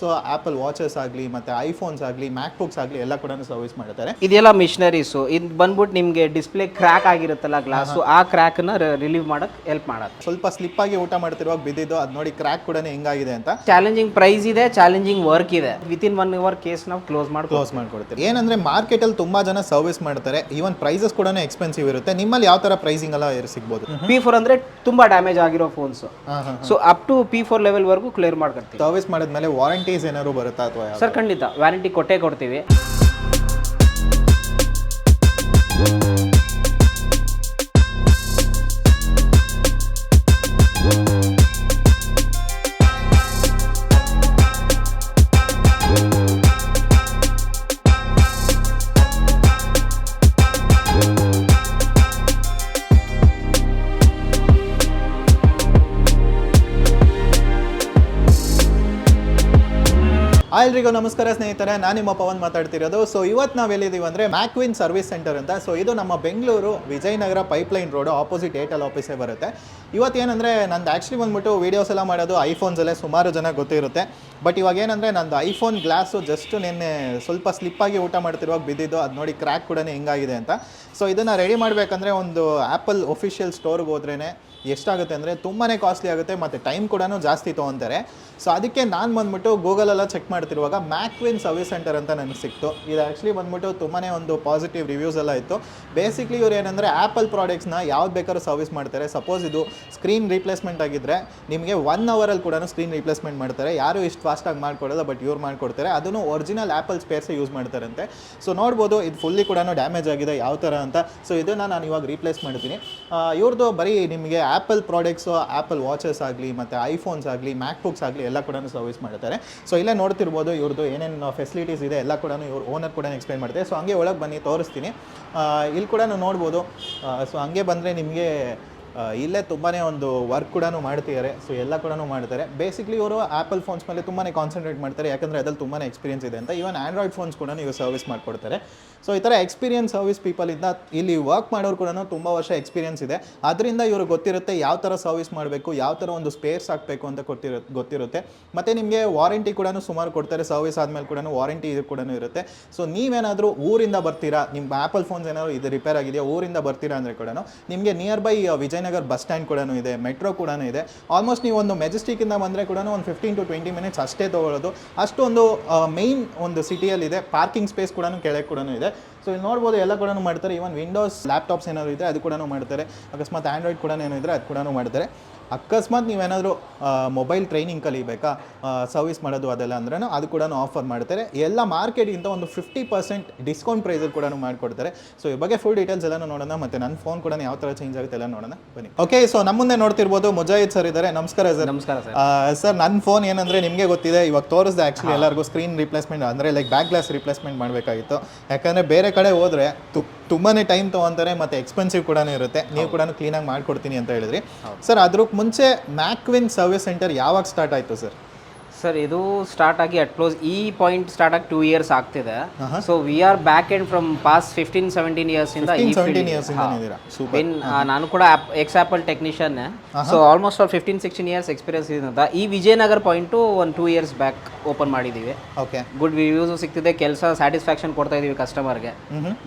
So apple watches ಆಗಲಿ ಮತ್ತೆ iPhones ಆಗಲಿ ಮ್ಯಾಕ್ ಬುಕ್ಸ್ ಆಗಲಿ ಎಲ್ಲ ಕೂಡ ಸರ್ವಿಸ್ ಮಾಡ್ತಾರೆ ಇದೆಲ್ಲ ಮಿಷನರೀಸು ಇದು ಬಂದ್ಬಿಟ್ಟು ನಿಮಗೆ ಡಿಸ್ಪ್ಲೇ ಕ್ರ್ಯಾಕ್ ಆಗಿರುತ್ತಲ್ಲ ಗ್ಲಾಸು ಆ ಕ್ರ್ಯಾಕ್ನ ರಿಲೀವ್ ಮಾಡಕ್ಕೆ ಹೆಲ್ಪ್ ಮಾಡತ್ತೆ. ಸ್ವಲ್ಪ ಸ್ಲಿಪ್ ಆಗಿ ಊಟ ಮಾಡ್ತಿರುವಾಗ ಬಿದ್ದಿದ್ದು ಅದು ನೋಡಿ ಕ್ರ್ಯಾಕ್ ಕೂಡ ಹೆಂಗಾಗಿದೆ ಅಂತ. ಚಾಲೆಂಜಿಂಗ್ ಪ್ರೈಸ್ ಇದೆ ಚಾಲೆಂಜಿಂಗ್ ವರ್ಕ್ ಇದೆ. Within one hour case ನಾವು ಕ್ಲೋಸ್ ಮಾಡಿ ಕ್ಲೋಸ್ ಮಾಡ್ಕೊಡ್ತೀವಿ. ಏನಂದ್ರೆ ಮಾರ್ಕೆಟ್ ಅಲ್ಲಿ ತುಂಬಾ ಜನ ಸರ್ವಿಸ್ ಮಾಡ್ತಾರೆ. ಈವನ್ ಪ್ರೈಸಸ್ ಕೂಡ ಎಕ್ಸ್ಪೆನ್ಸಿವ್ ಇರುತ್ತೆ. ನಿಮ್ಮಲ್ಲಿ ಯಾವ ತರ ಪ್ರೈಸಿಂಗ್ ಎಲ್ಲ ಸಿಗ್ಬೋದು? ಪಿ ಫೋರ್ ಅಂದರೆ ತುಂಬ ಡ್ಯಾಮೇಜ್ ಆಗಿರೋ phones so up to P four ಲೆವೆಲ್ವರೆಗೂ clear ಮಾಡ್ಕೊಡ್ತೀವಿ. ಸರ್ವಿಸ್ ಮಾಡಿದ್ಮೇಲೆ ವಾರಂಟೀಸ್ ಏನಾದ್ರು ಬರುತ್ತಾ ಅಥವಾ ಸರ್ ಖಂಡಿತ. ವ್ಯಾರಂಟಿ ಕೊಟ್ಟೇ ಕೊಡ್ತೀವಿ. ಎಲ್ರಿಗೂ ನಮಸ್ಕಾರ ಸ್ನೇಹಿತರೆ, ನಾನು ನಿಮ್ಮ ಪವನ್ ಮಾತಾಡ್ತಿರೋದು. ಸೊ ಇವತ್ತು ನಾವು ಎಲ್ಲಿದ್ದೀವಿ ಅಂದರೆ ಮ್ಯಾಕ್ವಿನ್ ಸರ್ವಿಸ್ ಸೆಂಟರ್ ಅಂತ. ಸೊ ಇದು ನಮ್ಮ Bengaluru Vijayanagara pipeline road opposite Airtel ಆಫೀಸೇ ಬರುತ್ತೆ. ಇವತ್ತು ಏನಂದರೆ ನಂದು ಆ್ಯಕ್ಚುಲಿ ಬಂದ್ಬಿಟ್ಟು ವೀಡಿಯೋಸ್ ಎಲ್ಲ ಮಾಡೋದು ಐಫೋನ್ಸಲ್ಲೇ ಸುಮಾರು ಜನ ಗೊತ್ತಿರುತ್ತೆ. ಬಟ್ ಇವಾಗ ಏನಂದರೆ ನಂದು ಐಫೋನ್ ಗ್ಲಾಸು ಜಸ್ಟ್ ನಿನ್ನೆ ಸ್ವಲ್ಪ ಸ್ಲಿಪ್ಪಾಗಿ ಊಟ ಮಾಡ್ತಿರುವಾಗ ಬಿದ್ದಿದ್ದು. ಅದು ನೋಡಿ ಕ್ರ್ಯಾಕ್ ಕೂಡ ಹೆಂಗಾಗಿದೆ ಅಂತ. ಸೊ ಇದನ್ನು ರೆಡಿ ಮಾಡಬೇಕಂದ್ರೆ ಒಂದು ಆ್ಯಪಲ್ ಒಫಿಷಿಯಲ್ ಸ್ಟೋರ್ಗೆ ಹೋದ್ರೇ ಎಷ್ಟಾಗುತ್ತೆ ಅಂದರೆ ತುಂಬಾ ಕಾಸ್ಟ್ಲಿ ಆಗುತ್ತೆ ಮತ್ತು ಟೈಮ್ ಕೂಡ ಜಾಸ್ತಿ ತೊಗೊತಾರೆ. ಸೊ ಅದಕ್ಕೆ ನಾನು ಬಂದ್ಬಿಟ್ಟು ಗೂಗಲೆಲ್ಲ ಚೆಕ್ ಮಾಡ್ತಿರುವಾಗ ಮ್ಯಾಕ್ವಿನ್ ಸರ್ವಿಸ್ ಸೆಂಟರ್ ಅಂತ ನನಗೆ ಸಿಕ್ತು. ಇದು ಆ್ಯಕ್ಚುಲಿ ಬಂದ್ಬಿಟ್ಟು ತುಂಬಾ ಒಂದು ಪಾಸಿಟಿವ್ ರಿವ್ಯೂಸ್ ಎಲ್ಲ ಇತ್ತು. ಬೇಸಿಕ್ಲಿ ಇವ್ರು ಏನಂದರೆ ಆ್ಯಪಲ್ ಪ್ರಾಡಕ್ಟ್ಸ್ನ ಯಾವ್ದು ಬೇಕಾದ್ರೂ ಸರ್ವಿಸ್ ಮಾಡ್ತಾರೆ. ಸಪೋಸ್ ಇದು ಸ್ಕ್ರೀನ್ ರೀಪ್ಲೇಸ್ಮೆಂಟ್ ಆಗಿದ್ದರೆ ನಿಮಗೆ ಒನ್ ಅವರಲ್ಲಿ ಕೂಡ ಸ್ಕ್ರೀನ್ ರೀಪ್ಲೇಸ್ಮೆಂಟ್ ಮಾಡ್ತಾರೆ. ಯಾರು ಇಷ್ಟು ಫಾಸ್ಟಾಗಿ ಮಾಡ್ಕೊಡೋಲ್ಲ ಬಟ್ ಇವ್ರು ಮಾಡ್ಕೊಡ್ತಾರೆ. ಅದನ್ನು ಒರಿಜಿನಲ್ ಆ್ಯಪಲ್ ಸ್ಪೇರ್ಸೇ ಯೂಸ್ ಮಾಡ್ತಾರಂತೆ. ಸೊ ನೋಡ್ಬೋದು ಇದು ಫುಲ್ಲಿ ಕೂಡ ಡ್ಯಾಮೇಜ್ ಆಗಿದೆ ಯಾವ ಥರ ಅಂತ. ಸೊ ಇದನ್ನು ನಾನು ಇವಾಗ ರೀಪ್ಲೇಸ್ ಮಾಡ್ತೀನಿ. ಇವ್ರದ್ದು ಬರೀ ನಿಮಗೆ ಆ್ಯಪಲ್ ಪ್ರಾಡಕ್ಟ್ಸು ಆ್ಯಪಲ್ ವಾಚಸ್ ಆಗಲಿ, ಮತ್ತು ಐಫೋನ್ಸ್ ಆಗಲಿ ಮ್ಯಾಕ್ಬುಕ್ಸ್ ಆಗಲಿ ಎಲ್ಲ ಕೂಡ ಸರ್ವಿಸ್ ಮಾಡ್ತಾರೆ. ಸೊ ಇಲ್ಲೇ ನೋಡ್ತಿರ್ಬೋದು ಇವ್ರದ್ದು ಏನೇನು ಫೆಸಿಲಿಟೀಸ್ ಇದೆ ಎಲ್ಲ ಕೂಡ ಇವ್ರು ಓನರ್ ಕೂಡ ಎಕ್ಸ್ಪ್ಲೈನ್ ಮಾಡ್ತಾರೆ. ಸೊ ಹಂಗೆ ಒಳಗೆ ಬನ್ನಿ, ತೋರಿಸ್ತೀನಿ. ಇಲ್ಲಿ ಕೂಡ ನೋಡ್ಬೋದು. ಸೊ ಹಂಗೆ ಬಂದರೆ ನಿಮಗೆ ಇಲ್ಲೇ ತುಂಬಾ ಒಂದು ವರ್ಕ್ ಕೂಡ ಮಾಡ್ತಿದ್ದಾರೆ ಸೊ ಎಲ್ಲ ಕೂಡ ಮಾಡ್ತಾರೆ. ಬೇಸಿಕ್ಲಿ ಇವರು ಆ್ಯಪಲ್ ಫೋನ್ಸ್ ಮೇಲೆ ತುಂಬಾ ಕಾನ್ಸಂಟ್ರೇಟ್ ಮಾಡ್ತಾರೆ. ಯಾಕಂದರೆ ಅದ್ರಲ್ಲಿ ತುಂಬಾ ಎಕ್ಸ್ಪೀರಿಯನ್ಸ್ ಇದೆ ಅಂತ. ಈವನ್ ಆ್ಯಂಡ್ರಾಯ್ಡ್ ಫೋನ್ಸ್ ಕೂಡ ಇವರು ಸರ್ವಿಸ್ ಮಾಡಿಕೊಡ್ತಾರೆ. ಸೊ ಈ ಥರ ಎಕ್ಸ್ಪೀರಿಯನ್ಸ್ ಸರ್ವಿಸ್ ಪೀಪಲ್ ಇಂದ ಇಲ್ಲಿ ವರ್ಕ್ ಮಾಡೋರು ಕೂಡ ತುಂಬ ವರ್ಷ ಎಕ್ಸ್ಪೀರಿಯನ್ಸ್ ಇದೆ. ಅದರಿಂದ ಇವರು ಗೊತ್ತಿರುತ್ತೆ ಯಾವ ಥರ ಸರ್ವಿಸ್ ಮಾಡಬೇಕು, ಯಾವ ಥರ ಒಂದು ಸ್ಪೇರ್ಸ್ ಹಾಕಬೇಕು ಅಂತ ಗೊತ್ತಿರು, ಗೊತ್ತಿರುತ್ತೆ. ಮತ್ತು ನಿಮಗೆ ವಾರಂಟಿ ಕೂಡ ಸುಮಾರು ಕೊಡ್ತಾರೆ. ಸರ್ವಿಸ್ ಆದಮೇಲೆ ಕೂಡ ವಾರಂಟಿ ಇದು ಕೂಡ ಇರುತ್ತೆ. ಸೊ ನೀವೇನಾದರೂ ಊರಿಂದ ಬರ್ತೀರಾ? ನಿಮ್ಮ ಆ್ಯಪಲ್ ಫೋನ್ಸ್ ಏನಾದರೂ ಇದು ರಿಪೇರ್ ಆಗಿದೆಯಾ? ಊರಿಂದ ಬರ್ತೀರಾ ಅಂದರೆ ಕೂಡ ನಿಮಗೆ near by Vijayanagar bus stand ಕೂಡ ಇದೆ, ಮೆಟ್ರೋ ಕೂಡ ಇದೆ. ಆಲ್ಮೋಸ್ಟ್ ನೀವು ಒಂದು ಮೆಜೆಸ್ಟಿಕ್ಕಿಂದ ಬಂದರೆ ಕೂಡ ಒಂದು ಫಿಫ್ಟೀನ್ ಟು ಟ್ವೆಂಟಿ ಮಿನಿಟ್ಸ್ ಅಷ್ಟೇ ತೊಗೊಳ್ಳೋದು. ಅಷ್ಟೊಂದು ಮೈನ್ ಒಂದು ಸಿಟಿಯಲ್ಲಿದೆ ಪಾರ್ಕಿಂಗ್ ಸ್ಪೇಸ್ ಕೂಡ ಕೆಳಗೆ ಕೂಡ ಇದೆ. ಸೊ ಇಲ್ಲಿ ನೋಡ್ಬೋದು ಎಲ್ಲ ಕೂಡ ಮಾಡ್ತಾರೆ. ಈವನ್ ವಿಂಡೋಸ್ ಲ್ಯಾಪ್ಟಾಪ್ಸ್ ಏನಾದ್ರು ಇದ್ದರೆ ಅದು ಕೂಡ ಮಾಡ್ತಾರೆ. ಅಕಸ್ಮಾತ್ ಆ್ಯಂಡ್ರಾಯ್ಡ್ ಕೂಡ ಏನೋ ಇದ್ದರೆ ಅದು ಕೂಡ ಮಾಡ್ತಾರೆ. ಅಕಸ್ಮಾತ್ ನೀವೇನಾದರೂ ಮೊಬೈಲ್ ಟ್ರೈನಿಂಗ್ ಕಲಿಬೇಕಾ ಸರ್ವಿಸ್ ಮಾಡೋದು ಅದೆಲ್ಲ ಅಂದ್ರೆ ಅದು ಕೂಡ ಆಫರ್ ಮಾಡ್ತಾರೆ. ಎಲ್ಲ ಮಾರ್ಕೆಟ್ಗಿಂತ ಒಂದು ಫಿಫ್ಟಿ ಪರ್ಸೆಂಟ್ ಡಿಸ್ಕೌಂಟ್ ಪ್ರೈಸಲ್ಲಿ ಕೂಡ ಮಾಡಿಕೊಡ್ತಾರೆ. ಸೊ ಈ ಬಗ್ಗೆ ಫುಲ್ ಡೀಟೇಲ್ಸ್ ಎಲ್ಲ ನೋಡೋಣ. ಮತ್ತು ನನ್ನ ಫೋನ್ ಕೂಡ ಯಾವ ಥರ ಚೇಂಜ್ ಆಗುತ್ತೆ ಎಲ್ಲ ನೋಡೋಣ. ಬನ್ನಿ. ಓಕೆ ಸೊ ನಮ್ಮ ಮುಂದೆ ನೋಡ್ತಿರ್ಬೋದು ಮುಜಾಹಿದ್ ಸರ್ ಇದ್ದಾರೆ ನಮಸ್ಕಾರ ಸರ್ ನಮಸ್ಕಾರ ಸರ್ ಸರ್ ನನ್ನ ಫೋನ್ ಏನಂದರೆ ನಿಮಗೆ ಗೊತ್ತಿದೆ ಇವಾಗ ತೋರಿಸಿದೆ ಆ್ಯಕ್ಚುಲಿ ಎಲ್ಲರಿಗೂ ಸ್ಕ್ರೀನ್ ರಿಪ್ಲೇಸ್ಮೆಂಟ್ ಅಂದರೆ ಲೈಕ್ ಬ್ಯಾಕ್ ಗ್ಲಾಸ್ ರಿಪ್ಲೇಸ್ಮೆಂಟ್ ಮಾಡಬೇಕಾಗಿತ್ತು. ಯಾಕಂದರೆ ಬೇರೆ ಕಡೆ ಹೋದರೆ ತುಂಬಾ ಟೈಮ್ ತೊಗೊತಾರೆ ಮತ್ತೆ ಎಕ್ಸ್ಪೆನ್ಸಿವ್ ಕೂಡ ಇರುತ್ತೆ. ನೀವು ಕೂಡ ಕ್ಲೀನಾಗಿ ಮಾಡ್ಕೊಡ್ತೀನಿ ಅಂತ ಹೇಳಿದ್ರಿ. ಸರ್ ಅದ್ರ ಮುಂಚೆ ಮ್ಯಾಕ್ವಿನ್ ಸರ್ವಿಸ್ ಸೆಂಟರ್ ಯಾವಾಗ ಸ್ಟಾರ್ಟ್ ಆಯಿತು ಸರ್ ಸರ್ ಇದು ಸ್ಟಾರ್ಟ್ ಆಗಿ ಅಟ್ ಕ್ಲೋಸ್ ಈ ಪಾಯಿಂಟ್ ಸ್ಟಾರ್ಟ್ ಆಗಿ ಟೂ ಇಯರ್ಸ್ ಆಗ್ತಿದೆ. So we are back end from past fifteen seventeen years ಇಂದ ಇನ್ ನಾನು ಕೂಡ ex Apple technician so almost all fifteen sixteen years experience ಇದೆ ಈ ವಿಜಯನಗರ್ ಪಾಯಿಂಟು ಒಂದು ಟೂ ಇಯರ್ಸ್ ಬ್ಯಾಕ್ ಓಪನ್ ಮಾಡಿದ್ದೀವಿ. ಓಕೆ ಗುಡ್ ರಿವ್ಯೂಸ್ ಸಿಗ್ತಿದೆ ಕೆಲಸ ಸ್ಯಾಟಿಸ್ಫ್ಯಾಕ್ಷನ್ ಕೊಡ್ತಾ ಇದೀವಿ ಕಸ್ಟಮರ್ಗೆ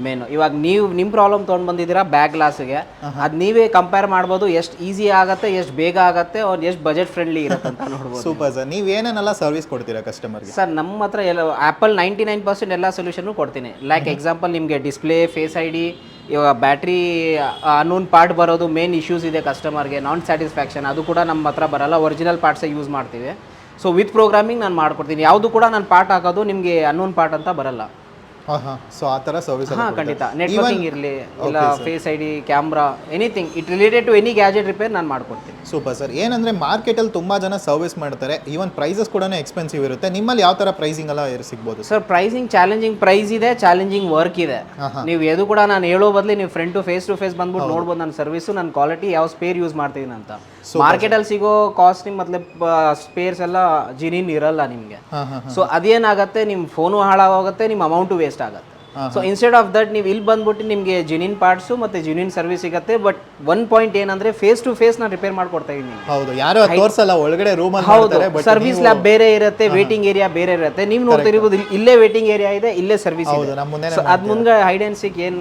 ಮೇನ್ ಮೇನು ಇವಾಗ ನೀವು ನಿಮ್ಮ ಪ್ರಾಬ್ಲಮ್ ತೊಗೊಂಡು ಬಂದಿದ್ದೀರಾ ಬ್ಯಾಕ್ ಗ್ಲಾಸ್ಗೆ ಅದು ನೀವೇ ಕಂಪೇರ್ ಮಾಡ್ಬೋದು ಎಷ್ಟು ಈಸಿ ಆಗುತ್ತೆ ಎಷ್ಟು ಬೇಗ ಆಗುತ್ತೆ ಅವ್ರು ಎಷ್ಟು ಬಜೆಟ್ ಫ್ರೆಂಡ್ಲಿ ಇರುತ್ತೆ ಅಂತ ನೋಡ್ಬೋದು ಸೂಪರ್ ಸರ್ ನೀವು ಏನೇನೆಲ್ಲ ಸರ್ವಿಸ್ ಕೊಡ್ತೀರಾ ಕಸ್ಟಮರ್ಗೆ ಸರ್ ನಮ್ಮ ಹತ್ರ ಎಲ್ಲ ಆ್ಯಪಲ್ ನೈಂಟಿ ನೈನ್ ಪರ್ಸೆಂಟ್ ಎಲ್ಲ ಸೊಲ್ಯೂಷನು ಕೊಡ್ತೀನಿ. ಲೈಕ್ ಎಕ್ಸಾಂಪಲ್ ನಿಮಗೆ ಡಿಸ್ಪ್ಲೇ ಫೇಸ್ ಐ ಡಿ ಇವಾಗ ಬ್ಯಾಟ್ರಿ ಅನೂನ್ ಪಾರ್ಟ್ ಬರೋದು ಮೇನ್ ಇಶ್ಯೂಸ್ ಇದೆ ಕಸ್ಟಮರ್ಗೆ ನಾನ್ ಸ್ಯಾಟಿಸ್ಫ್ಯಾಕ್ಷನ್ ಅದು ಕೂಡ ನಮ್ಮ ಹತ್ರ ಬರಲ್ಲ. ಒರಿಜಿನಲ್ ಪಾರ್ಟ್ಸೇ ಯೂಸ್ ಮಾಡ್ತೀವಿ. ಸೊ ವಿತ್ ಪ್ರೋಗ್ರಾಮಿಂಗ್ ನಾನು ಮಾಡ್ಕೊಡ್ತೀನಿ. ಯಾವುದು ಕೂಡ ನಾನು ಪಾಠ ಹಾಕೋದು ನಿಮಗೆ ಅನ್ನೋನ್ ಪಾಠ ಅಂತ ಬರಲ್ಲ. ಸೊ ಆ ಥರ ಸರ್ವಿಸ್ ಹಾಂ ಖಂಡಿತ. ನೆಟ್ವರ್ಕಿಂಗ್ ಇರಲಿ ಇಲ್ಲ face I D camera anything it related to any gadget repair ನಾನು ಮಾಡ್ಕೊಡ್ತೀನಿ. ಸೂಪರ್ ಸರ್ ಏನಂದ್ರೆ ಮಾರ್ಕೆಟಲ್ಲಿ ತುಂಬಾ ಜನ ಸರ್ವಿಸ್ ಮಾಡ್ತಾರೆ. ಈವನ್ ಪ್ರೈಸಸ್ ಕೂಡ ಎಕ್ಸ್ಪೆನ್ಸಿವ್ ಇರುತ್ತೆ. ನಿಮ್ಮಲ್ಲಿ ಯಾವ ಥರ ಪ್ರೈಸಿಂಗ್ ಎಲ್ಲ ಸಿಗಬಹುದು ಸಿಗ್ಬೋದು? ಸರ್ ಪ್ರೈಸಿಂಗ್ ಚಾಲೆಂಜಿಂಗ್ ಪ್ರೈಸ್ ಇದೆ ಚಾಲೆಂಜಿಂಗ್ ವರ್ಕ್ ಇದೆ. ನೀವು ಎದು ಕೂಡ ನಾನು ಹೇಳೋ ಬದಲು ನೀವು friend to face to face ಬಂದ್ಬಿಟ್ಟು ನೋಡ್ಬೋದು ನನ್ನ ಸರ್ವಿಸು ನನ್ನ ಕ್ವಾಲಿಟಿ ಯಾವ ಸ್ಪೇರ್ ಯೂಸ್ ಮಾಡ್ತಿದ್ದೀನಿ ಅಂತ. ಮಾರ್ಕೆಟಲ್ಲಿ ಸಿಗೋ ಕಾಸ್ಟ್ ನಿಮ್ಮ ಮತ್ತೆ ಸ್ಪೇರ್ಸ್ ಎಲ್ಲ ಜಿನಿನ್ ಇರಲ್ಲ ನಿಮಗೆ. ಸೊ ಅದೇನಾಗುತ್ತೆ ನಿಮ್ಮ ಫೋನು ಹಾಳಾಗುತ್ತೆ ನಿಮ್ಮ ಅಮೌಂಟು ವೇಸ್ಟ್ ಆಗುತ್ತೆ. ಸೊ ಇನ್ಸ್ಟೆಡ್ ಆಫ್ ದಟ್ ನೀವು ಇಲ್ಲಿ ಬಂದ್ಬಿಟ್ಟು ನಿಮಗೆ ಜೆನ್ಯೂನ್ ಪಾರ್ಟ್ಸು ಮತ್ತು ಜೆನ್ಯೂನ್ ಸರ್ವಿಸ್ ಸಿಗುತ್ತೆ ಬಟ್ ಒನ್ ಪಾಯಿಂಟ್ ಏನಂದ್ರೆ ಫೇಸ್ ಟು ಫೇಸ್ ನಾನು ರಿಪೇರ್ ಮಾಡ್ಕೊಡ್ತಾ ಇದ್ದೀನಿ. ಹೌದು ಯಾರು ತೋರ್ಸಲ್ಲ ಒಳಗಡೆ ರೂಮ್ ಹೌದು ಸರ್ವಿಸ್ ಲ್ಯಾಬ್ ಬೇರೆ ಇರುತ್ತೆ ವೇಟಿಂಗ್ ಏರಿಯಾ ಬೇರೆ ಇರುತ್ತೆ. ನೀವು ನೋಡ್ತಿರ್ಬೋದು ಇಲ್ಲಿ- ಇಲ್ಲೇ ವೇಟಿಂಗ್ ಏರಿಯಾ ಇದೆ ಇಲ್ಲೇ ಸರ್ವಿಸ್ ಹೌದು ಇದೆ. ನಮ್ಮ ಮುಂದೆ ಸೊ ಅದ್ ಮುಂದೆ ಹೈಡ್ ಅಂಡ್ ಸಿಕ್ ಏನ್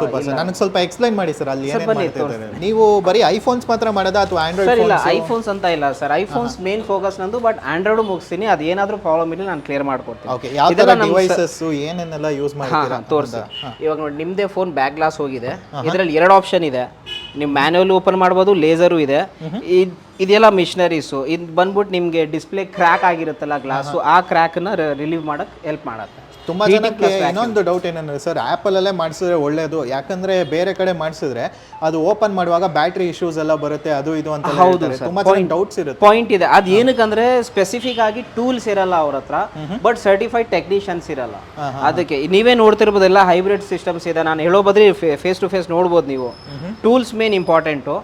ಸೂಪರ್ ಸರ್ ನನಗೆ ಸ್ವಲ್ಪ ಎಕ್ಸ್ಪ್ಲೈನ್ ಮಾಡಿ ಸರ್ ಅಲ್ಲಿ ಏನೇನು ಮಾಡ್ತಿದ್ದಾರೆ ನೀವು ಬರೀ ಐಫೋನ್ಸ್ ಮಾತ್ರ ಮಾಡೋದಾ ಅಥವಾ ಆಂಡ್ರಾಯ್ಡ್ ಸರ್ ಇಲ್ಲ ಐಫೋನ್ಸ್ ಅಂತ ಇಲ್ಲ ಸರ್ ಐಫೋನ್ಸ್ ಮೇನ್ ಫೋಕಸ್ ನಂದು ಬಟ್ ಆಂಡ್ರಾಯ್ಡ್ ಮುಗಿಸ್ತೀನಿ. ಅದು ಏನಾದ್ರೂ ಪ್ರಾಬ್ಲಮ್ ಇಲ್ಲ ನಾನು ಕ್ಲಿಯರ್ ಮಾಡ್ಕೊಡ್ತೀನಿ. ಓಕೆ ಯಾವ ಡಿವೈಸಸ್ ಏನೇನೆಲ್ಲ ಯೂಸ್ ಮಾಡ್ತೀರಾ? ತೋರಿಸಿ. ಇವಾಗ ನೋಡಿ ನಿಮ್ಮದೇ ಫೋನ್ ಬ್ಯಾಕ್ ಗ್ಲಾಸ್ ಹೋಗಿದೆ. ಇದರಲ್ಲಿ ಎರಡು ಆಪ್ಷನ್ ಇದೆ. ನೀವು ಮ್ಯಾನ್ಯಲ್ ಓಪನ್ ಮಾಡ್ಬೋದು ಲೇಸರು ಇದೆ. ಇದ್- ಇದೆಲ್ಲ ಮಿಷನರೀಸು ಇದು ಬಂದ್ಬಿಟ್ಟು ನಿಮಗೆ ಡಿಸ್ಪ್ಲೇ ಕ್ರ್ಯಾಕ್ ಆಗಿರುತ್ತಲ್ಲ ಗ್ಲಾಸು ಆ ಕ್ರ್ಯಾಕ್ನ ರಿಲೀವ್ ಮಾಡಕ್ಕೆ ಹೆಲ್ಪ್ ಮಾಡುತ್ತೆ. ತುಂಬಾ ಜನಕ್ಕೆ ಇನ್ನೊಂದು ಡೌಟ್ ಏನಂದ್ರೆ ಸರ್ ಆಪಲ್ ಅಲ್ಲೇ ಮಾಡಿಸಿದ್ರೆ ಒಳ್ಳೇದು ಯಾಕಂದ್ರೆ ಬೇರೆ ಕಡೆ ಮಾಡಿಸಿದ್ರೆ ಅದು ಓಪನ್ ಮಾಡುವಾಗ ಬ್ಯಾಟ್ರಿ ಇಶ್ಯೂಸ್ ಎಲ್ಲ ಬರುತ್ತೆ ಅದು ಇದು ಅಂತ ಹೌದು ತುಂಬಾ ಜನ ಡೌಟ್ಸ್ ಇರುತ್ತೆ. ಪಾಯಿಂಟ್ ಇದೆ. ಅದು ಏನಕ್ಕಂದ್ರೆ ಸ್ಪೆಸಿಫಿಕ್ ಆಗಿ ಟೂಲ್ಸ್ ಇರಲ್ಲ ಅವ್ರ ಹತ್ರ ಬಟ್ ಸರ್ಟಿಫೈಡ್ ಟೆಕ್ನಿಷಿಯನ್ಸ್ ಇರಲ್ಲ. ಅದಕ್ಕೆ ನೀವೇ ನೋಡ್ತಿರ್ಬೋದು ಎಲ್ಲ ಹೈಬ್ರಿಡ್ ಸಿಸ್ಟಮ್ಸ್ ಇದೆ. ನಾನು ಹೇಳೋ ಬದ್ರಿ ಫೇಸ್ ಟು ಫೇಸ್ ನೋಡ್ಬೋದು ನೀವು. ಟೂಲ್ಸ್ ಮೇನ್ ಇಂಪಾರ್ಟೆಂಟು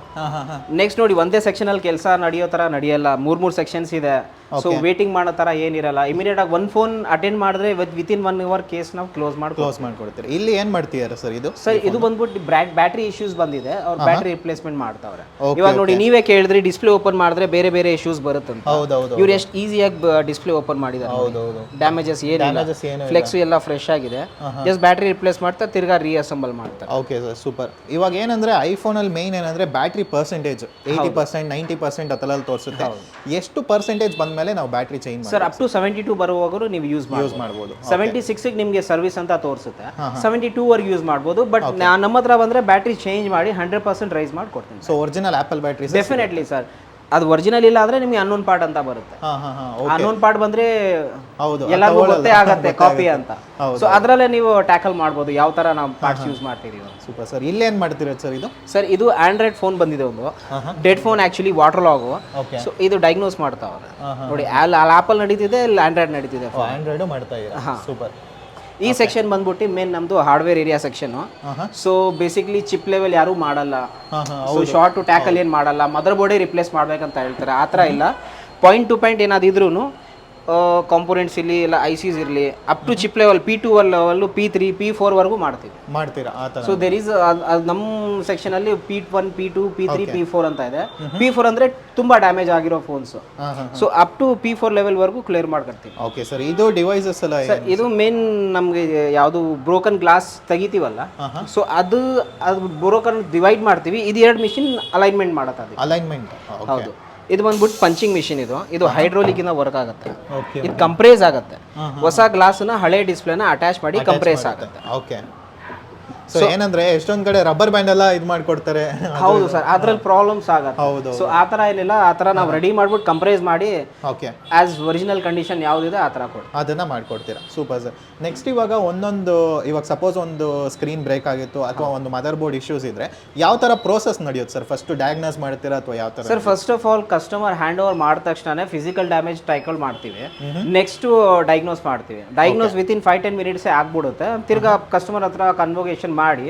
ನೆಕ್ಸ್ಟ್ ನೋಡಿ ಒಂದೇ ಸೆಕ್ಷನ್ ಅಲ್ಲಿ ಕೆಲಸ ನಡೆಯೋ ತರ ನಡೆಯಲ್ಲ. ಮೂರ್ ಮೂರು ಸೆಕ್ಷನ್ಸ್ ಇದೆ. ಸೊ ವೇಟಿಂಗ್ ಮಾಡೋ ತರ ಏನಿರಲ್ಲ. ಇಮಿಡಿಯೇಟ್ ಆಗಿ ಒನ್ ಫೋನ್ ಅಟೆಂಡ್ ಮಾಡಿದ್ರೆ within one hour case ನಾವು ಕ್ಲೋಸ್ ಮಾಡಿ ಕ್ಲೋಸ್ ಮಾಡ್ಕೊಡ್ತೀರಿ. ಇಲ್ಲಿ ಏನ್ ಮಾಡ್ತೀರಾ ಸರ್ ಇದು? ಸರ್ ಇದು ಬಂದ್ಬಿಟ್ಟು ಬ್ಯಾಟ್ರಿ ಇಶ್ಯೂಸ್ ಬಂದಿದೆ. ಅವ್ರು ಬ್ಯಾಟ್ರಿ ರಿಪ್ಲೇಸ್ಮೆಂಟ್ ಮಾಡ್ತಾವ್ರೆ. ಇವಾಗ ನೋಡಿ ನೀವೇ ಕೇಳಿದ್ರಿ ಡಿಸ್ಪ್ಲೇ ಓಪನ್ ಮಾಡಿದ್ರೆ ಬೇರೆ ಬೇರೆ ಇಶ್ಯೂಸ್ ಬರುತ್ತೆ ಇವ್ರು ಎಷ್ಟು ಈಸಿಯಾಗಿ ಡಿಸ್ಪ್ಲೇ ಓಪನ್ ಮಾಡಿದ್ದಾರೆ ಡ್ಯಾಮೇಜಸ್ ಏನು ಫ್ಲೆಕ್ಸ್ ಎಲ್ಲ ಫ್ರೆಶ್ ಆಗಿದೆ. ಜಸ್ಟ್ ಬ್ಯಾಟ್ರಿ ರಿಪ್ಲೇಸ್ ಮಾಡ್ತಾ ತಿರ್ಗಾ ರೀಅಸೆಂಬಲ್ ಮಾಡ್ತಾರೆ. ಓಕೆ ಸರ್ ಸೂಪರ್ ಇವಾಗ ಏನಂದ್ರೆ ಐಫೋನ್ ಅಲ್ಲಿ ಮೇನ್ ಏನಂದ್ರೆ battery percentage eighty percent ninety percent ಅತಲಲ್ಲಿ ತೋರಿಸುತ್ತೆ. ಎಷ್ಟು ಪರ್ಸೆಂಟೇಜ್ ಬಂದ್ಮೇಲೆ ನಾವು battery change sir up to seventy two ಬರುವಾಗ ನೀವು ಯೂಸ್ ಯೂಸ್ ಮಾಡ್ಬೋದು. ಸೆವೆಂಟಿ ಸಿಕ್ಸ್ ನಿಮಗೆ ಸರ್ವಿಸ್ ಅಂತ ತೋರಿಸುತ್ತೆ. ಸೆವೆಂಟಿ ಟೂ ವರ್ಗೆ ಯೂಸ್ ಮಾಡ್ಬೋದು. ಬಟ್ ನಮ್ಮ ಹತ್ರ ಬಂದ್ರೆ ಬ್ಯಾಟ್ರಿ ಚೇಂಜ್ ಮಾಡಿ ಹಂಡ್ರೆಡ್ ಪರ್ಸೆಂಟ್ ರೈಸ್ ಮಾಡಿ ಕೊಡ್ತೀನಿ so original Apple battery definitely sir ಅದು ಒರಿಜಿನಲ್ ಇಲ್ಲ ಅಂದ್ರೆ ನಿಮಗೆ ಅನ್ನೋನ್ ಪಾರ್ಟ್ ಅಂತ ಬರುತ್ತೆ. ಅನ್ನೋನ್ ಪಾರ್ಟ್ ಬಂದ್ರೆ ಹೌದು ಎಲ್ಲರಿಗೂ ಗೊತ್ತೇ ಆಗತ್ತೆ ಕಾಪಿ ಅಂತ. ಸೊ ಅದರಲ್ಲೇ ನೀವು ಟ್ಯಾಕಲ್ ಮಾಡ್ಬೋದು ಯಾವ ತರ ನಾವು ಪಾರ್ಟ್ಸ್ ಯೂಸ್ ಮಾಡ್ತೀವಿ ಸೂಪರ್ ಸರ್ ಇಲ್ಲೇನ್ ಮಾಡ್ತಿರೋದು ಸರ್ ಇದು? ಸರ್ ಇದು ಆಂಡ್ರಾಯ್ಡ್ ಫೋನ್ ಬಂದಿದೆ ಒಂದು. Dead phone actually water log so ಇದು ಡೈಗ್ನೋಸ್ ಮಾಡ್ತಾವ್ರೆ. ನೋಡಿ ಅಲ್ಲಿ ಆಪಲ್ ನಡೀತಿದೆ ಇಲ್ಲಿ ಆಂಡ್ರಾಯ್ಡ್ ನಡೀತಿದೆ ಆಂಡ್ರಾಯ್ಡ್ ಮಾಡ್ತಾ ಸೂಪರ್ ಈ ಸೆಕ್ಷನ್ ಬಂದ್ಬಿಟ್ಟು ಮೇನ್ ನಮ್ದು hardware area section so basically chip level ಯಾರು ಮಾಡಲ್ಲ. ಶಾರ್ಟ್ ಟು ಟ್ಯಾಕಲ್ ಏನ್ ಮಾಡಲ್ಲ. ಮದರ್ ಬೋರ್ಡೇ ರಿಪ್ಲೇಸ್ ಮಾಡ್ಬೇಕಂತ ಹೇಳ್ತಾರೆ? ಆ ಥರ ಇಲ್ಲ. ಪಾಯಿಂಟ್ ಟು ಪಾಯಿಂಟ್ ಏನಾದಿದ್ರು ಕಾಂಪೋನೆಂಟ್ಸ್ ಇರಲಿ ಇಲ್ಲ ಐ ಸಿಸ್ ಇರಲಿ up to chip level P two level P three P ಫೋರ್ವರೆಗೂ ಮಾಡ್ತೀವಿ. ಮಾಡ್ತೀರಾ? ಆ ಥರ. ಸೊ ದೇರ್ ಈಸ್ ನಮ್ಮ ಸೆಕ್ಷನಲ್ಲಿ P one P two P three P four ಅಂತ ಇದೆ. ಪಿ ಫೋರ್ ಅಂದರೆ ತುಂಬ ಡ್ಯಾಮೇಜ್ ಆಗಿರೋ phones so up to P four ಲೆವೆಲ್ವರೆಗೂ clear ಮಾಡ್ಕೊಡ್ತೀವಿ. ಓಕೆ ಸರ್ ಇದು ಡಿವೈಸಸ್ ಅಲ್ಲ ಸರ್ ಇದು ಮೇನ್ ನಮಗೆ ಯಾವುದು ಬ್ರೋಕನ್ ಗ್ಲಾಸ್ ತೆಗಿತೀವಲ್ಲ? ಸೊ ಅದು ಅದು ಬ್ರೋಕನ್ ಡಿವೈಡ್ ಮಾಡ್ತೀವಿ. ಇದು ಎರಡು ಮಿಷಿನ್ ಅಲೈನ್ಮೆಂಟ್ ಮಾಡತ್ತೆ ಅಲೈನ್ಮೆಂಟ್ ಹೌದು. ಇದು ಬಂದ್ಬಿಟ್ಟು ಪಂಚಿಂಗ್ ಮಿಷಿನ್ ಇದು. ಇದು ಹೈಡ್ರೋಲಿಕ್ ಇಂದ ವರ್ಕ್ ಆಗುತ್ತೆ. ಇದು ಕಂಪ್ರೇಸ್ ಆಗುತ್ತೆ. ಹೊಸ ಗ್ಲಾಸ್ನ ಹಳೆ ಡಿಸ್ಪ್ಲೇನ ಅಟ್ಯಾಚ್ ಮಾಡಿ ಕಂಪ್ರೇಸ್ ಆಗುತ್ತೆ. ಓಕೆ ಸೊ ಏನಂದ್ರೆ ಎಷ್ಟೊಂದ್ ಕಡೆ ರಬ್ಬರ್ ಬ್ಯಾಂಡ್ ಎಲ್ಲ ಇದು ಮಾಡ್ಕೊಡ್ತಾರೆ. ಹೌದು ಸರ್ ಅದ್ರಲ್ಲಿ ಪ್ರಾಬ್ಲಮ್ಸ್ ಆಗತ್ತೆ. ಹೌದು ಸೊ ಆ ಥರ ಏನಿಲ್ಲ ಆ ಥರ ನಾವು ರೆಡಿ ಮಾಡ್ಬಿಟ್ಟು ಕಂಪ್ರೈಸ್ ಮಾಡಿ ಓಕೆ ಆಸ್ ಒರಿಜಿನಲ್ ಕಂಡೀಷನ್ ಯಾವ್ದಿದೆ ಆ ಥರ ಕೊಡಿ. ಅದನ್ನ ಮಾಡ್ಕೊಡ್ತೀರಾ. ಸೂಪರ್ ಸರ್ ನೆಕ್ಸ್ಟ್ ಇವಾಗ ಒಂದೊಂದು ಇವಾಗ ಸಪೋಸ್ ಒಂದು ಸ್ಕ್ರೀನ್ ಬ್ರೇಕ್ ಆಗಿತ್ತು ಅಥವಾ ಒಂದು ಮದರ್ ಬೋರ್ಡ್ ಇಶ್ಯೂಸ್ ಇದ್ರೆ ಯಾವ ತರ ಪ್ರೋಸೆಸ್ ನಡೆಯುತ್ತೆ ಸರ್ ಫಸ್ಟ್ ಡಯಾಗ್ನೋಸ್ ಮಾಡ್ತೀರಾ ಅಥವಾ ಯಾವ ತರ sir first of all customer hand over ಮಾಡಿದ ತಕ್ಷಣ ಫಿಸಿಕಲ್ ಡ್ಯಾಮೇಜ್ ಟೈಕಲ್ ಮಾಡ್ತೀವಿ. ನೆಕ್ಸ್ಟ್ ಡಯಾಗ್ನೋಸ್ ಮಾಡ್ತೀವಿ. Diagnose within five ten ಮಿನಿಟ್ಸೇ ಆಗ್ಬಿಡುತ್ತೆ. ತಿರ್ಗಾ ಕಸ್ಟಮರ್ ಹತ್ರ ಕನ್ವೋಗೇಷನ್ ಮಾಡಿ.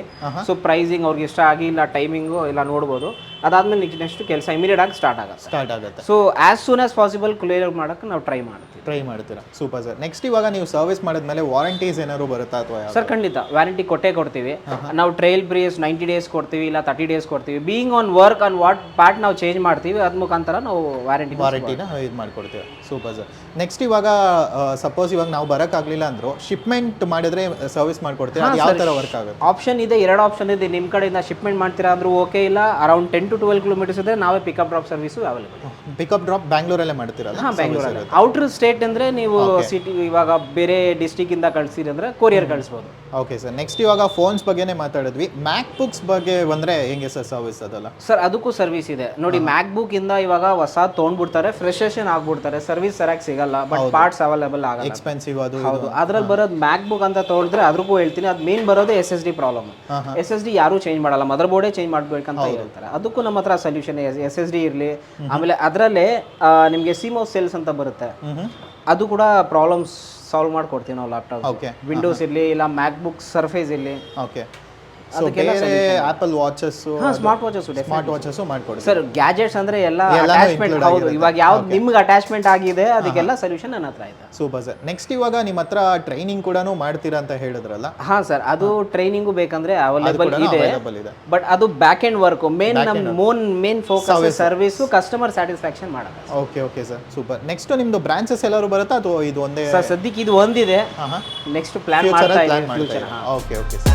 ಸೊ ಪ್ರೈಸಿಂಗ್ ಅವ್ರಿಗೆ ಇಷ್ಟ ಆಗಿ ಇಲ್ಲ ಟೈಮಿಂಗು ಇಲ್ಲ ನೋಡ್ಬೋದು. ಅದಾದ್ಮೇಲೆ ನೆಕ್ಸ್ಟ್ ಕೆಲಸ ಇಮಿಡಿಯೇಟ್ ಆಗಿ ಸ್ಟಾರ್ಟ್ ಆಗುತ್ತೆ. ಸ್ಟಾರ್ಟ್ ಆಗುತ್ತೆ. So as soon as possible clear ಮಾಡೋಕ್ಕೆ ನಾವು ಟ್ರೈ ಮಾಡ್ತೀವಿ. ಟ್ರೈ ಮಾಡ್ತೀರಾ? ಸೂಪರ್ ಸರ್ ನೆಕ್ಸ್ಟ್ ಇವಾಗ ನೀವು ಸರ್ವಿಸ್ ಮಾಡಿದ್ಮೇಲೆ ವಾರಂಟೀಸ್ ಏನಾದ್ರು ಬರುತ್ತಾ ಅಥವಾ ಯಾವ ಸರ್ ಖಂಡಿತ. ವ್ಯಾರಂಟಿ ಕೊಟ್ಟೇ ಕೊಡ್ತೀವಿ. ನಾವು ಟ್ರೈಲ್ ಬ್ರೇಸ್ ನೈಂಟಿ ಡೇಸ್ ಕೊಡ್ತೀವಿ ಇಲ್ಲ ತರ್ಟಿ ಡೇಸ್ ಕೊಡ್ತೀವಿ. Being on work on what part ನಾವು ಚೇಂಜ್ ಮಾಡ್ತೀವಿ ಅದ್ ಮುಖಾಂತರ ನಾವು ವ್ಯಾರಂಟಿ ವಾರಂಟಿನ ಇದು ಮಾಡ್ಕೊಡ್ತೀವಿ. ಸೂಪರ್ ಸರ್ ನೆಕ್ಸ್ಟ್ ಇವಾಗ ಸಪೋಸ್ ಇವಾಗ ನಾವು ಬರೋಕ್ಕಾಗಲಿಲ್ಲ ಅಂದ್ರು ಶಿಪ್ಮೆಂಟ್ ಮಾಡಿದ್ರೆ ಸರ್ವಿಸ್ ಮಾಡ್ಕೊಡ್ತೀರಾ? ಅದು ಯಾವ ಥರ ವರ್ಕ್ ಆಗುತ್ತೆ? ಆಪ್ಷನ್ ಇದೆ ಎರಡು ಆಪ್ಷನ್ ಇದೆ. ನಿಮ್ಮ ಕಡೆಯಿಂದ ಶಿಪ್ಮೆಂಟ್ ಮಾಡ್ತೀರಾ ಅಂದ್ರೂ ಓಕೆ ಇಲ್ಲ. Around ten to twelve kilometers ಇದೆ. ನಾವೇ pickup drop service available pickup drop ಬ್ಯಾಂಗ್ಳೂರಲ್ಲೇ ಮಾಡ್ತೀರಾ ಹಾಂ ಬ್ಯಾಂಗ್ಳೂರಲ್ಲಿ ಔಟರ್ ಸ್ಟೇಟ್ ಅಂದರೆ ನೀವು ಸಿಟಿ ಇವಾಗ ಬೇರೆ ಡಿಸ್ಟಿಕ್ ಇಂದ ಕಳ್ಸಿರಿ ಅಂದ್ರೆ ಕೊರಿಯರ್ ಕಳಿಸ್ಬೋದು. ಓಕೆ ಸರ್ ನೆಕ್ಸ್ಟ್ ಇವಾಗ ಫೋನ್ಸ್ ಬಗ್ಗೆನೇ ಮಾತಾಡಿದ್ವಿ. ಮ್ಯಾಕ್ ಬುಕ್ಸ್ ಬಗ್ಗೆ ಬಂದ್ರೆ ಹೆಂಗೆ ಸರ್ ಸರ್ವಿಸ್ ಅದಲ್ಲ? ಸರ್ ಅದಕ್ಕೂ ಸರ್ವಿಸ್ ಇದೆ. ನೋಡಿ ಮ್ಯಾಕ್ ಬುಕ್ ಇಂದ ಇವಾಗ ಹೊಸ ತೊಗೊಂಡ್ಬಿಡ್ತಾರೆ ಫ್ರೆಶೇಷನ್ ಆಗ್ಬಿಡ್ತಾರೆ. ಸರ್ವಿಸ್ ಸರಿಯಾಗಿ ಸಿಗಲ್ಲ ಬಟ್ ಪಾರ್ಟ್ಸ್ ಅವೈಲೇಬಲ್ ಆಗಲ್ಲ. ಎಕ್ಸ್ಪೆನ್ಸಿವ್ ಅದು ಹೌದು. ಅದ್ರಲ್ಲಿ ಬರೋದು ಮ್ಯಾಕ್ ಬುಕ್ ಅಂತ ತೊಗೊಂಡ್ರೆ ಅದ್ರಿಗೂ ಹೇಳ್ತೀನಿ. ಅದು ಮೇನ್ ಬರೋದು S S D problem S S D ಯಾರು ಚೇಂಜ್ ಮಾಡಲ್ಲ. ಮದರ್ ಬೋರ್ಡೇ ಚೇಂಜ್ ಮಾಡ್ಬೇಕಂತ ಹೇಳ್ತಾರೆ. ಅದಕ್ಕೂ ನಮ್ಮ ಹತ್ರ ಸೊಲ್ಯೂಷನ್ ಎಸ್ ಎಸ್ ಡಿ ಇರಲಿ. ಆಮೇಲೆ ಅದರಲ್ಲೇ ನಿಮಗೆ ಸಿಮೋ ಸೆಲ್ಸ್ ಅಂತ ಬರುತ್ತೆ. ಅದು ಕೂಡ ಪ್ರಾಬ್ಲಮ್ಸ್ ಸಾಲ್ವ್ ಮಾಡ್ಕೊಡ್ತೀವಿ ನಾವು ಲ್ಯಾಪ್ಟಾಪ್ ಓಕೆ ವಿಂಡೋಸ್ ಇರಲಿ ಇಲ್ಲ ಮ್ಯಾಕ್ ಬುಕ್ ಸರ್ಫೇಸ್ ಇರಲಿ. ಓಕೆ ಬೇರೆ Apple watches smart watches smart watches ಮಾಡ್ಕೊಡಿ. ಸರ್ ಗ್ಯಾಜೆಟ್ಸ್ ಅಂದ್ರೆ ಎಲ್ಲ ಅಟ್ಯಾಚ್ಮೆಂಟ್ ಹೌದು. ಇವಾಗ ಯಾವ್ದು ನಿಮ್ಗೆ ಅಟ್ಯಾಚ್ಮೆಂಟ್ ಆಗಿದೆ ಅದಕ್ಕೆಲ್ಲ ಸೊಲ್ಯೂಷನ್ ನನ್ನ ಹತ್ರ ಇದೆ. ಸೂಪರ್ ಸರ್ ನೆಕ್ಸ್ಟ್ ಇವಾಗ ನಿಮ್ಮ ಹತ್ರ ಟ್ರೈನಿಂಗ್ ಕೂಡ ಮಾಡ್ತೀರಾ ಅಂತ ಹೇಳಿದ್ರಲ್ಲ? ಹಾ ಸರ್ ಅದು ಟ್ರೈನಿಂಗು ಬೇಕಂದ್ರೆ ಅವೈಲೇಬಲ್ ಇದೆ. ಬಟ್ ಅದು ಬ್ಯಾಕ್ ಎಂಡ್ ವರ್ಕ್ ಮೇನ್ ನಮ್ಮ ಮೋನ್ main focus service customer satisfaction ಮಾಡೋದು okay okay sir super next ನಿಮ್ದು ಬ್ರಾಂಚಸ್ ಎಲ್ಲರೂ ಬರುತ್ತಾ? ಅಥವಾ ಇದು ಒಂದೇ ಸರ್ ಸದ್ಯಕ್ಕೆ ಇದು ಒಂದಿದೆ. ನೆಕ್ಸ್ಟ್ ಪ್ಲಾನ್ ಮಾಡ್ತಾ ಇದ್ದೀವಿ. ಓಕೆ ಓಕೆ ಸರ್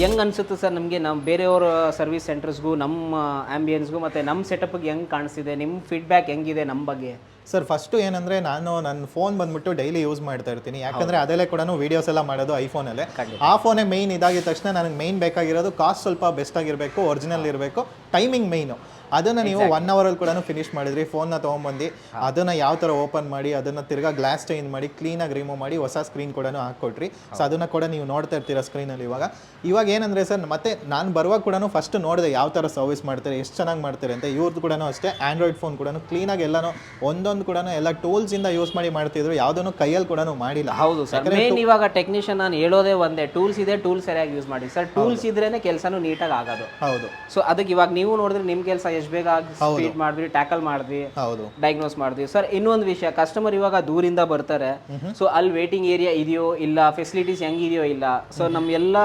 ಹೆಂಗ್ ಅನಿಸುತ್ತೆ ಸರ್ ನಮಗೆ? ನಮ್ಮ ಬೇರೆಯವ್ರ ಸರ್ವಿಸ್ ಸೆಂಟರ್ಸ್ಗೂ ನಮ್ಮ ಆ್ಯಂಬಿಯನ್ಸ್ಗೂ ಮತ್ತು ನಮ್ಮ ಸೆಟಪ್ಗೆ ಹೆಂಗೆ ಕಾಣಿಸ್ತಿದೆ? ನಿಮ್ಮ ಫೀಡ್ಬ್ಯಾಕ್ ಹೆಂಗಿದೆ ನಮ್ಮ ಬಗ್ಗೆ? ಸರ್ ಫಸ್ಟು ಏನಂದರೆ ನಾನು ನನ್ನ ಫೋನ್ ಬಂದ್ಬಿಟ್ಟು ಡೈಲಿ ಯೂಸ್ ಮಾಡ್ತಾ ಇರ್ತೀನಿ. ಯಾಕಂದರೆ ಅದಲ್ಲೇ ಕೂಡ ವೀಡಿಯೋಸ್ ಎಲ್ಲ ಮಾಡೋದು ಐಫೋನಲ್ಲೇ ಆ ಫೋನೇ ಮೈನ್ ಇದಾಗಿದ ತಕ್ಷಣ ನನಗೆ ಮೈನ್ ಬೇಕಾಗಿರೋದು ಕಾಸ್ಟ್ ಸ್ವಲ್ಪ ಬೆಸ್ಟ್ ಆಗಿರಬೇಕು ಒರಿಜಿನಲ್ ಇರಬೇಕು ಟೈಮಿಂಗ್ ಮೈನು ಅದನ್ನು ನೀವು ಒನ್ ಅವರಲ್ಲಿ ಕೂಡ ಫಿನಿಶ್ ಮಾಡಿದ್ರಿ ಫೋನ್ನ ತೊಗೊಂಬಂದು ಅದನ್ನ ಯಾವ ತರ ಓಪನ್ ಮಾಡಿ ಅದನ್ನ ತಿರ್ಗಾ ಗ್ಲಾಸ್ ಚೇಂಜ್ ಮಾಡಿ ಕ್ಲೀನ್ ಆಗಿ ರಿಮೂವ್ ಮಾಡಿ ಹೊಸ ಸ್ಕ್ರೀನ್ ಕೂಡ ಹಾಕ್ಕೊಟ್ರಿ. ಸೊ ಅದನ್ನ ಕೂಡ ನೀವು ನೋಡ್ತಾ ಇರ್ತೀರಾ ಸ್ಕ್ರೀನಲ್ಲಿ ಇವಾಗ. ಇವಾಗ ಏನಂದ್ರೆ ಸರ್ ಮತ್ತೆ ನಾನು ಬರುವಾಗ ಕೂಡ ಫಸ್ಟ್ ನೋಡಿದೆ ಯಾವ ತರ ಸರ್ವಿಸ್ ಮಾಡ್ತಾರೆ ಎಷ್ಟು ಚೆನ್ನಾಗಿ ಮಾಡ್ತಾರೆ ಅಂತ. ಇವ್ರದ್ದು ಕೂಡ ಅಷ್ಟೇ ಆ್ಯಂಡ್ರಾಯ್ಡ್ ಫೋನ್ ಕೂಡ ಕ್ಲೀನಾಗಿ ಎಲ್ಲಾನು ಒಂದೊಂದು ಕೂಡ ಎಲ್ಲ ಇಂದ ಯೂಸ್ ಮಾಡಿ ಮಾಡ್ತಿದ್ರು ಯಾವುದನ್ನು ಕೈಯಲ್ಲಿ ಕೂಡ ಮಾಡಿಲ್ಲ. ಹೌದು ಸರ್. ಮೇನ್ ಇವಾಗ ಟೆಕ್ನಿಷಿಯನ್ ನಾನು ಹೇಳೋದೇ ಒಂದೇ ಟೂಲ್ಸ್ ಇದೆ ಟೂಲ್ಸ್ ಸರಿಯಾಗಿ ಯೂಸ್ ಮಾಡಿ ಸರ್ ಟೂಲ್ಸ್ ಇದ್ರೇನೆ ಕೆಲಸನೂ ನೀಟಾಗಿ ಆಗೋದು. ಹೌದು. ಸೊ ಅದಕ್ಕೆ ಇವಾಗ ನೀವು ನೋಡಿದ್ರೆ ನಿಮ್ಮ ಕೆಲಸ ಎಷ್ಟು ಬೇಗ ಸ್ಪೀಡ್ ಮಾಡಿದ್ವಿ ಟ್ಯಾಕಲ್ ಮಾಡಿದ್ವಿ ಹೌದು. ಡಯಾಗ್ನೋಸ್ ಮಾಡಿದ್ವಿ. ಸರ್ ಇನ್ನೊಂದು ವಿಷಯ ಕಸ್ಟಮರ್ ಇವಾಗ ದೂರಿಂದ ಬರ್ತಾರೆ. ಸೊ ಅಲ್ಲಿ ವೇಟಿಂಗ್ ಏರಿಯಾ ಇದೆಯೋ ಇಲ್ಲ ಫೆಸಿಲಿಟೀಸ್ ಹೆಂಗಿದೆಯೋ ಇಲ್ಲ. ಸೊ ನಮ್ಮ ಎಲ್ಲ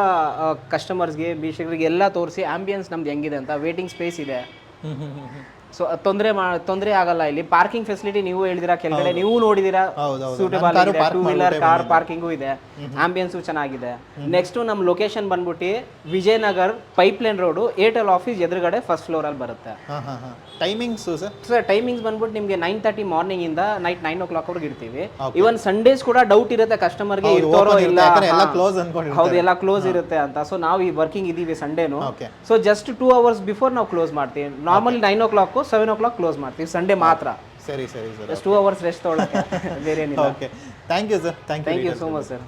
ಕಸ್ಟಮರ್ಸ್ಗೆ ಬೀಷಕರಿಗೆ ಎಲ್ಲ ತೋರಿಸಿ ಆಂಬಿಯನ್ಸ್ ನಮ್ದು ಹೆಂಗಿದೆ ಅಂತ ವೇಟಿಂಗ್ ಸ್ಪೇಸ್ ಇದೆ. ಸೊ ತೊಂದರೆ ತೊಂದರೆ ಆಗಲ್ಲ ಇಲ್ಲಿ. ಪಾರ್ಕಿಂಗ್ ಫೆಸಿಲಿಟಿ ನೀವು ಹೇಳಿದಿರಾ ಕೆಳಗಡೆ ನೀವು ನೋಡಿದಿರಾ. Suitable two wheeler car parking ಇದೆ ಆಂಬಿಯನ್ಸು ಚೆನ್ನಾಗಿದೆ. ನೆಕ್ಸ್ಟ್ ನಮ್ಮ ಲೊಕೇಶನ್ ಬಂದ್ಬಿಟ್ಟು Vijayanagar pipeline road Airtel office ಎದುರುಗಡೆ ಫಸ್ಟ್ ಫ್ಲೋರ್ ಅಲ್ಲಿ ಬರುತ್ತೆ. ಟೈಮಿಂಗ್ಸ್ ಸರ್ ಟೈಮಿಂಗ್ಸ್ ಬಂದ್ಬಿಟ್ಟು ನಿಮಗೆ ನೈನ್ ತರ್ಟಿ ಮಾರ್ನಿಂಗ್ ಇಂದ ನೈಟ್ ನೈನ್ ಓ ಕ್ಲಾಕ್ ವರ್ಗೆ ಇರ್ತೀವಿ. ಇವನ್ ಸಂಡೇಸ್ ಕೂಡ ಡೌಟ್ ಇರುತ್ತೆ ಕಸ್ಟಮರ್ಗೆ ಗೆ ಇರ್ತಾರೋ ಇಲ್ಲ. ಹೌದು ಎಲ್ಲ ಕ್ಲೋಸ್ ಇರುತ್ತೆ ಅಂತ. ಸೊ ನಾವು ಈ ವರ್ಕಿಂಗ್ ಇದೀವಿ ಸಂಡೇನು so just two hours before ನಾವು ಕ್ಲೋಸ್ ಮಾಡ್ತೀವಿ. Normally nine o'clock seven o'clock close ಮಾಡ್ತೀವಿ. ಸಂಡೇ ಮಾತ್ರ. ಸರಿ ಸರಿ ಸರ್. ಟೂ ಅವರ್ಸ್ ರೆಸ್ಟ್ ತೊಗೊಳಕ್ಕೆ. ಬೇರೆ ಏನಿಲ್ಲ okay thank you sir thank you so much sir